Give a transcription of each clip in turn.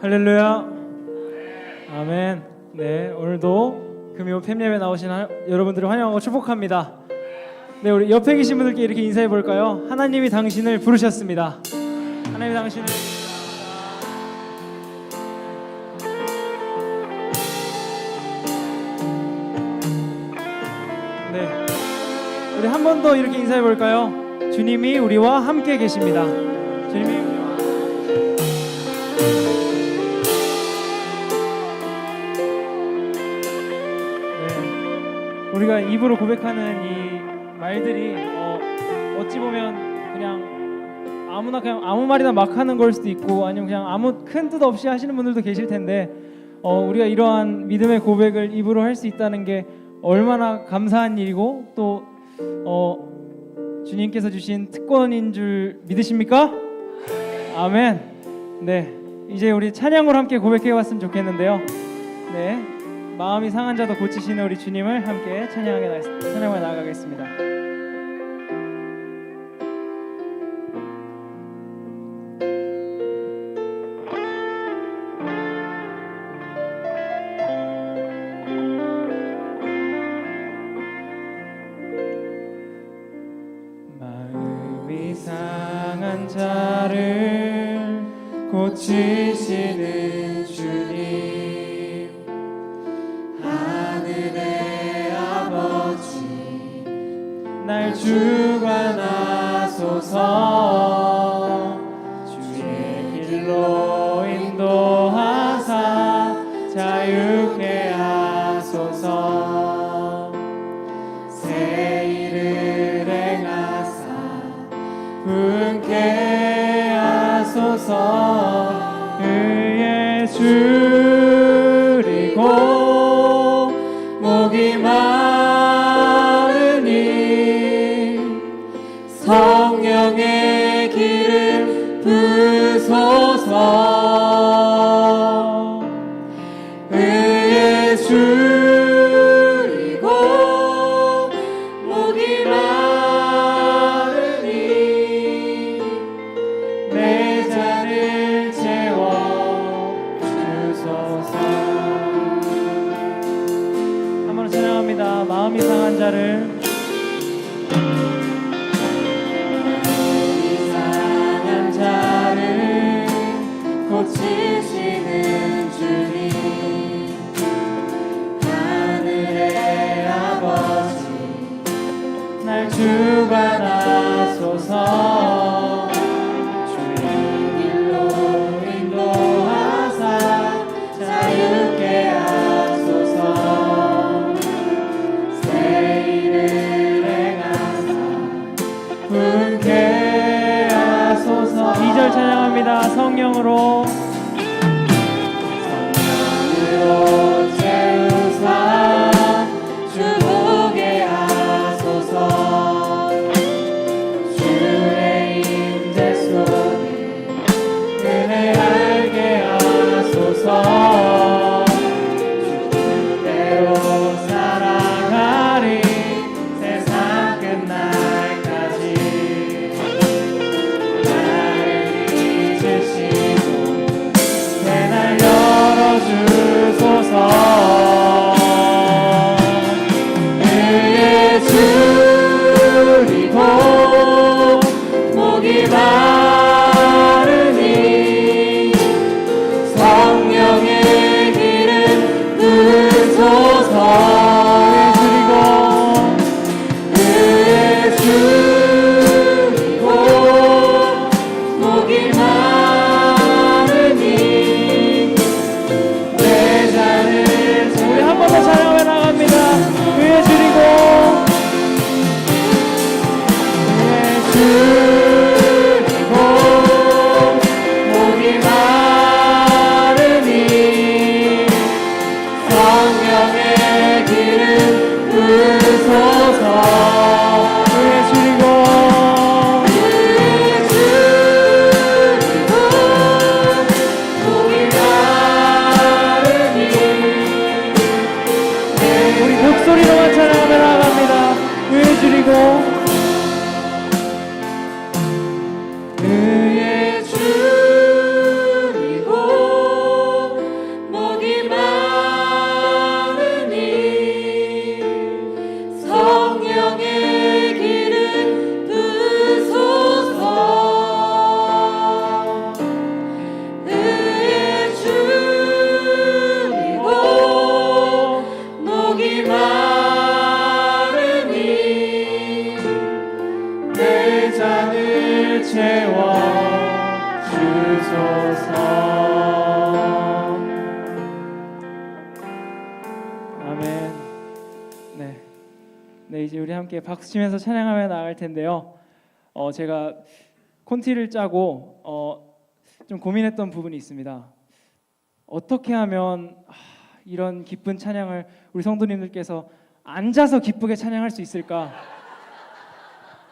할렐루야. 아멘. 네, 오늘도 금요 팸예배 나오신 하, 여러분들을 환영하고 축복합니다. 네, 우리 옆에 계신 분들께 이렇게 인사해 볼까요? 하나님이 당신을 부르셨습니다. 하나님이 당신을 네. 우리 한 번 더 이렇게 인사해 볼까요? 주님이 우리와 함께 계십니다. 우리가 입으로 고백하는 이 말들이 어, 어찌 보면 그냥 아무나 그냥 아무 말이나 막 하는 걸 수도 있고 아니면 그냥 아무 큰 뜻 없이 하시는 분들도 계실 텐데 어, 우리가 이러한 믿음의 고백을 입으로 할 수 있다는 게 얼마나 감사한 일이고 또 어, 주님께서 주신 특권인 줄 믿으십니까? 아멘. 네, 이제 우리 찬양으로 함께 고백해 왔으면 좋겠는데요. 네, 마음이 상한 자도 고치시는 우리 주님을 함께 찬양하게 나- 찬양하며 나아가겠습니다. 날 성령으로 is what 함께 박수치면서 찬양하며 나갈 텐데요. 어, 제가 콘티를 짜고 어, 좀 고민했던 부분이 있습니다. 어떻게 하면 아, 이런 기쁜 찬양을 우리 성도님들께서 앉아서 기쁘게 찬양할 수 있을까?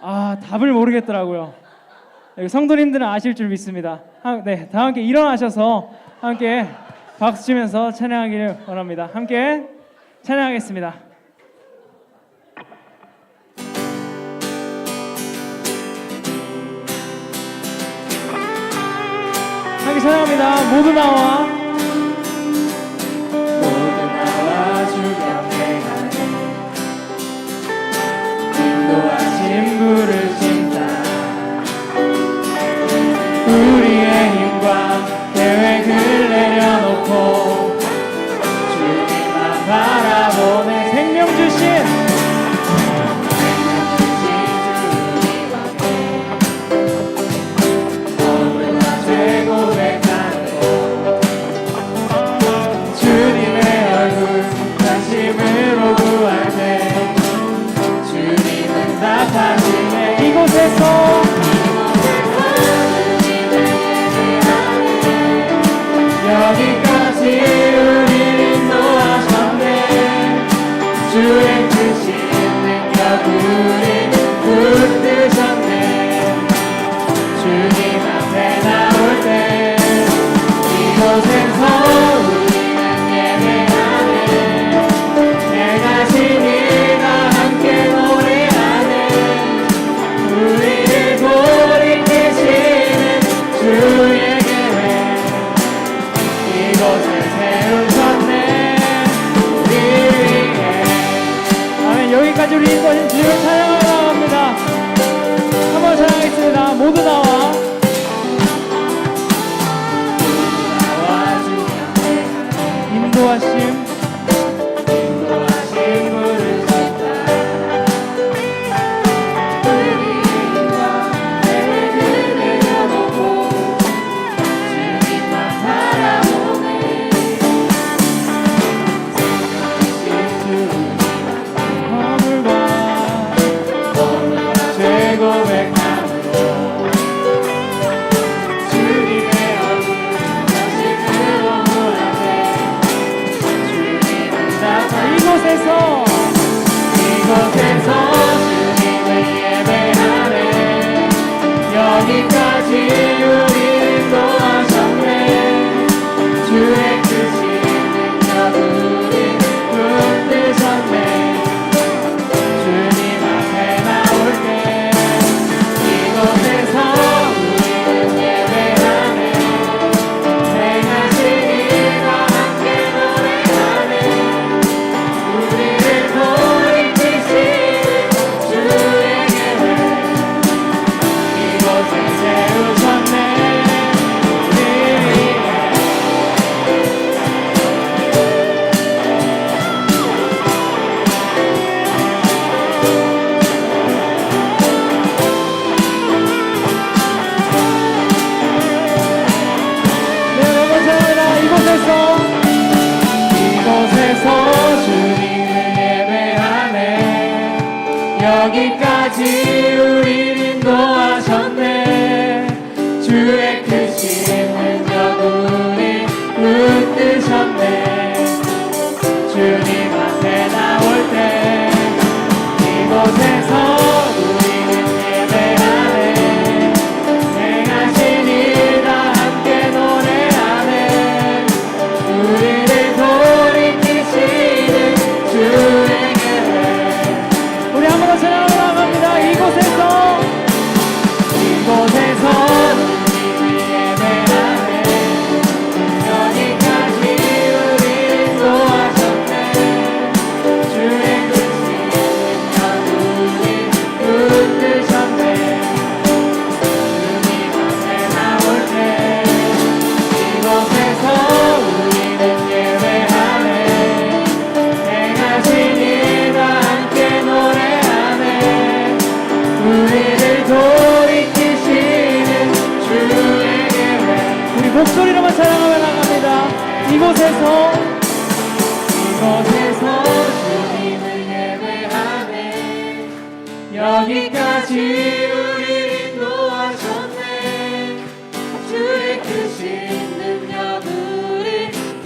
아 답을 모르겠더라고요. 성도님들은 아실 줄 믿습니다. 네, 다 함께 일어나셔서 함께 박수 치면서 찬양하기를 원합니다. 함께 찬양하겠습니다. 사랑합니다. 모두 나와. nos. 여기까지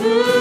우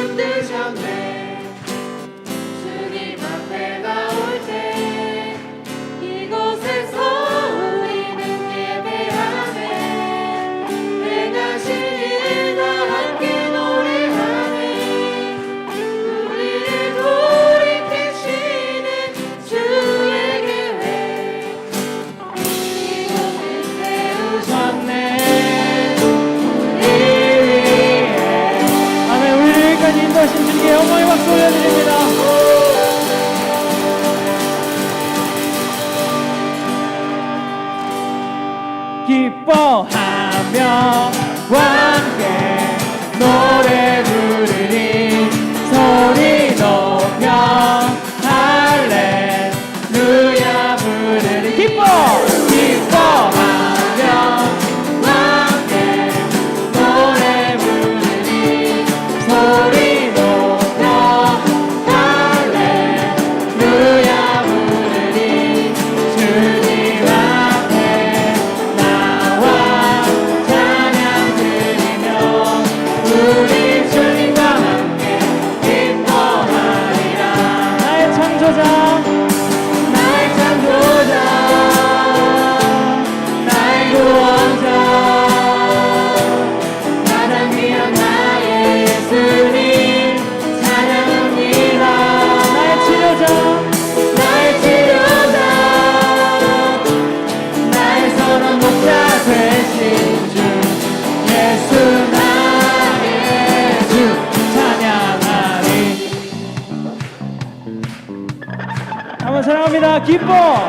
사랑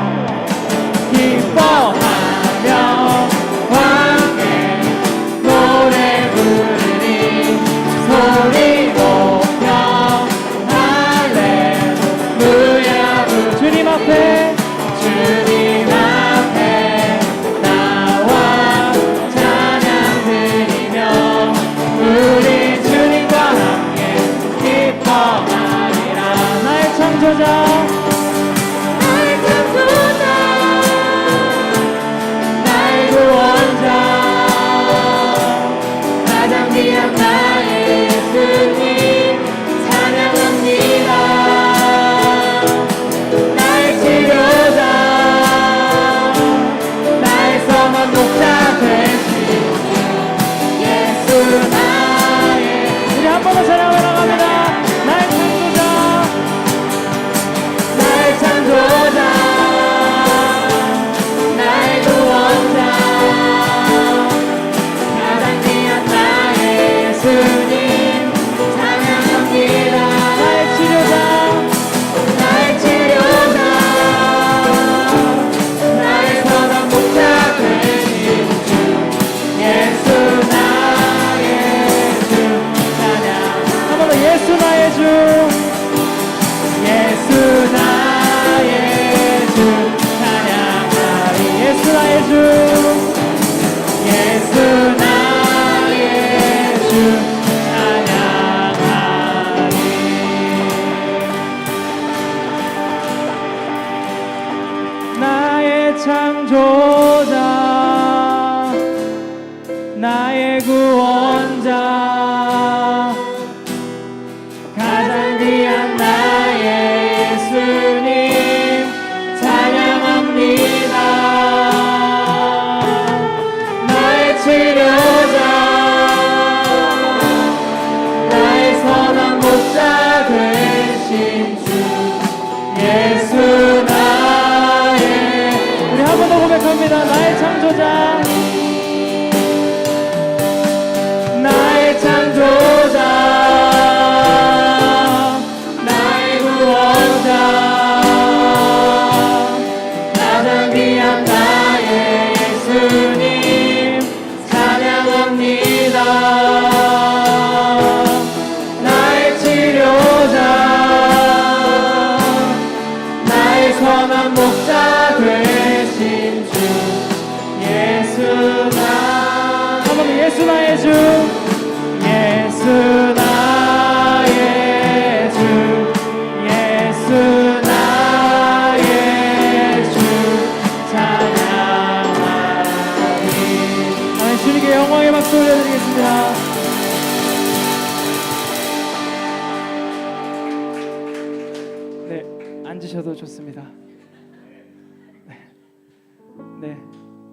네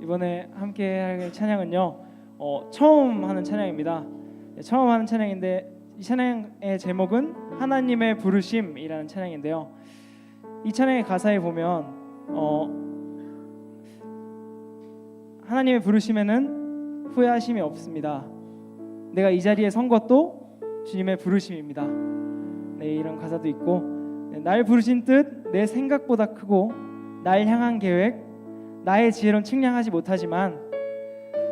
이번에 함께 할 찬양은요 어, 처음 하는 찬양입니다. 네, 처음 하는 찬양인데 이 찬양의 제목은 하나님의 부르심이라는 찬양인데요. 이 찬양의 가사에 보면 어, 하나님의 부르심에는 후회하심이 없습니다. 내가 이 자리에 선 것도 주님의 부르심입니다. 네, 이런 가사도 있고 네, 날 부르신 뜻 내 생각보다 크고 날 향한 계획 나의 지혜로 측량하지 못하지만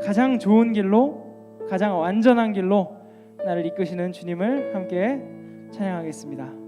가장 좋은 길로 가장 완전한 길로 나를 이끄시는 주님을 함께 찬양하겠습니다.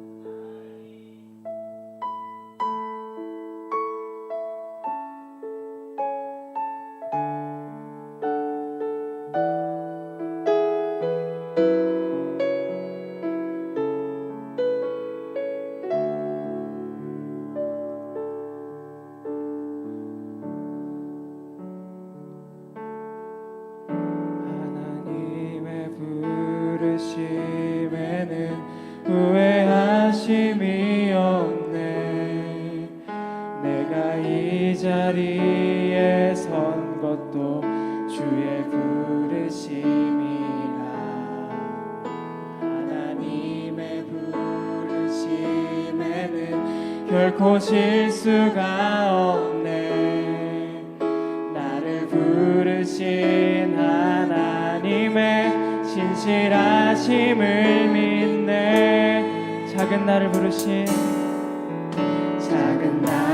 now.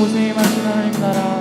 곳에 임하신 하나님 나라.